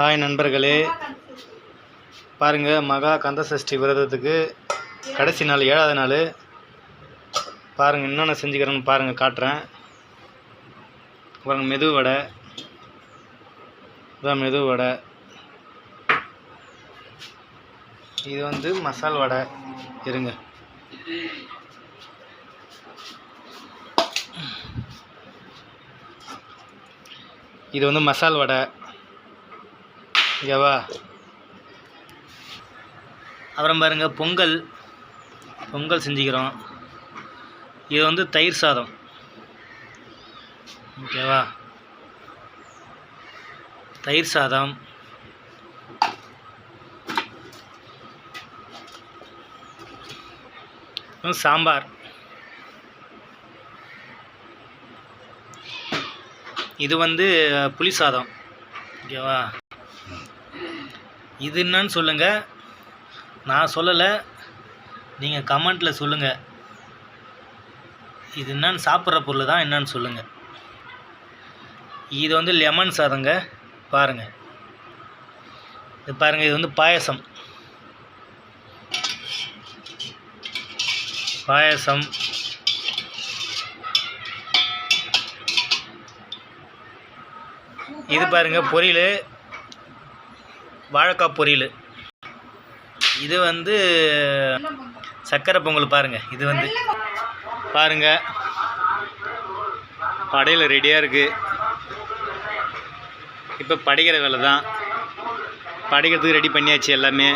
Hi நண்பர்களே. பாருங்கள் மகா கந்தசஷ்டி விரதத்துக்கு கடைசி நாள் ஏழாவது நாள். பாருங்கள் என்னென்ன செஞ்சுக்கிறேன்னு பாருங்கள் காட்டுறேன். பாருங்கள் மெது வடை. இதான் மெது வடை. இது வந்து மசால் வடை. இருங்க. இது வந்து மசால் வடை. ஓகேவா அப்புறம் பாருங்கள் பொங்கல். பொங்கல் செஞ்சுக்கிறோம். இது வந்து தயிர் சாதம். ஓகேவா தயிர் சாதம். சாம்பார். இது வந்து புளி சாதம். ஓகேவா இது என்னன்னு சொல்லுங்கள் நான் சொல்லலை. நீங்கள் கமெண்ட்டில் சொல்லுங்கள் இது என்னன்னு சாப்பிட்ற பொருள் தான் என்னன்னு சொல்லுங்கள் இது வந்து லெமன் சாதங்க. பாருங்கள் இது பாருங்கள் இது வந்து பாயசம். பாயசம். இது பாருங்கள் பொரியல். வாழைக்காய் பொரியல். இது வந்து சக்கரை பொங்கல் பாருங்கள் இது வந்து பாருங்க. படையில் ரெடியாக இருக்குது இப்போ படிக்கிற வேலை தான் படிக்கிறதுக்கு ரெடி பண்ணியாச்சு எல்லாமே.